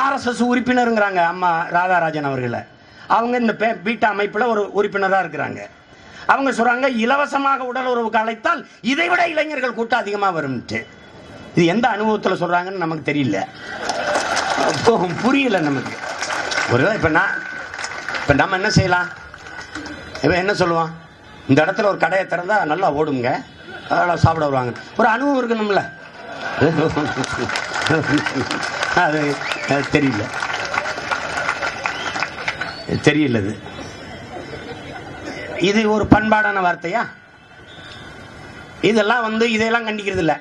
RSS உறுப்பினருங்கிறாங்க அம்மா ராதாராஜன் அவர்களை. அவங்க இந்த பே பீட்டா அமைப்பில் ஒரு உறுப்பினராக இருக்கிறாங்க. அவங்க சொல்கிறாங்க இலவசமாக உடல் உறவுக்கு அழைத்தால் இதை விட இளைஞர்கள் கூட்டம் அதிகமாக வரும்ட்டு. இது எந்த அனுபவத்தில் சொல்கிறாங்கன்னு நமக்கு தெரியல. புரியல நமக்கு. ஒரு இப்போ நான் இப்போ நம்ம என்ன செய்யலாம்? இவன் என்ன சொல்லுவான்? இந்த இடத்துல ஒரு கடையை திறந்தால் நல்லா ஓடுங்க. அதெல்லாம் சாப்பிட வருவாங்க. ஒரு அனுபவம் இருக்கணும்ல அது தெரியல. தெரியல இது இது ஒரு பண்பாடான வார்த்தையா? இதெல்லாம் வந்து இதையெல்லாம் கண்டிக்கிறது இல்லை